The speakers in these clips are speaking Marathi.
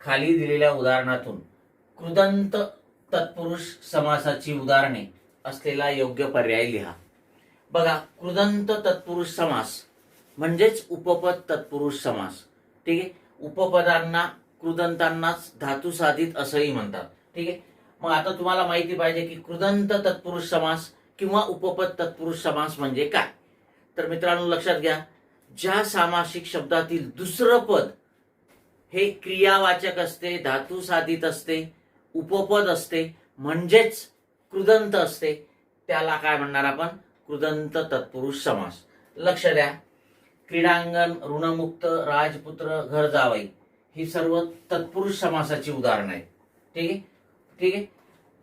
खाली दिलेल्या उदाहरणातून कृदंत तत्पुरुष समासाची उदाहरणे असलेला योग्य पर्याय लिहा. बघा कृदंत तत्पुरुष समास म्हणजेच उपपद तत्पुरुष समास. ठीक आहे? उपपदांना कृदंतांनाच धातू साधित असंही म्हणतात. ठीक आहे? मग आता तुम्हाला माहिती पाहिजे की कृदंत तत्पुरुष समास किंवा उपपद तत्पुरुष समास म्हणजे काय? तर मित्रांनो लक्षात घ्या ज्या सामासिक शब्दातील दुसरं पद हे क्रियावाचक असते धातू साधित असते उपपद असते म्हणजेच कृदंत असते. त्याला काय म्हणणार आपण? कृदंत तत्पुरुष समास. लक्ष द्या. क्रीडांगण ऋणमुक्त राजपुत्र घर जावई ही सर्व तत्पुरुष समासाची उदाहरणं आहेत. ठीक आहे? ठीक आहे?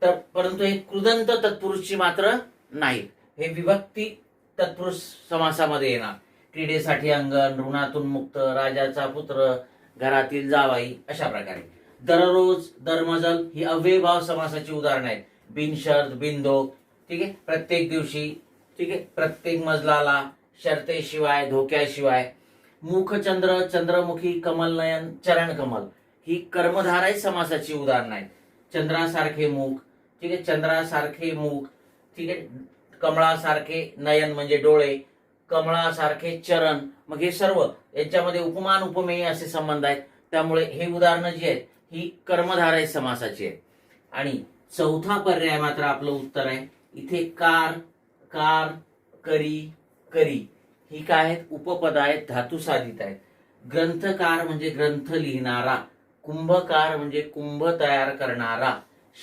तर परंतु हे कृदंत तत्पुरुषची मात्र नाही. हे विभक्ती तत्पुरुष समासामध्ये येणार. क्रीडेसाठी अंगण ऋणातून मुक्त राजाचा पुत्र घरातील जावाई अशा प्रकारे. दररोज दरमजल ही अव्ययभाव समासाची उदाहरणं आहेत. बिनशर्त बिंदो ठीक आहे? प्रत्येक दिवशी ठीक आहे? प्रत्येक मजलाला शर्तेशिवाय धोक्याशिवाय. मुखचंद्र चंद्रमुखी कमलनयन चरण कमल ही कर्मधाराय समासाची उदाहरणं आहेत. चंद्रासारखे मुख ठीक आहे? चंद्रासारखे मुख ठीक आहे? कमळासारखे नयन म्हणजे डोळे कमळासारखे चरण मग हे सर्व यांच्यामध्ये उपमान उपमेय असे संबंध आहेत. त्यामुळे हे उदाहरणं जी आहेत ही कर्मधारय समासाची आहेत. आणि चौथा पर्याय मात्र आपलं उत्तर आहे. इथे कार कार करी करी. ही काय आहेत? उपपद आहेत धातू साधित आहेत. ग्रंथकार म्हणजे ग्रंथ लिहिणारा. कुंभकार म्हणजे कुंभ तयार करणारा.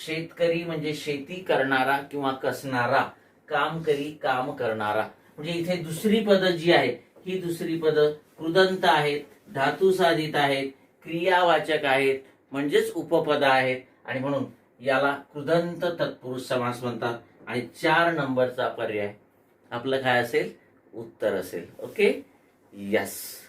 शेतकरी म्हणजे शेती करणारा किंवा कसणारा. काम करी काम करणारा. म्हणजे इथे दुसरी पद जी आहेत ही दुसरी पद कृदंत आहेत धातू साधित आहेत क्रियावाचक आहेत म्हणजेच उपपद आहेत. आणि म्हणून याला कृदंत तत्पुरुष समास म्हणतात. आणि चार नंबरचा पर्याय. आपलं काय असेल? उत्तर असेल. ओके? यस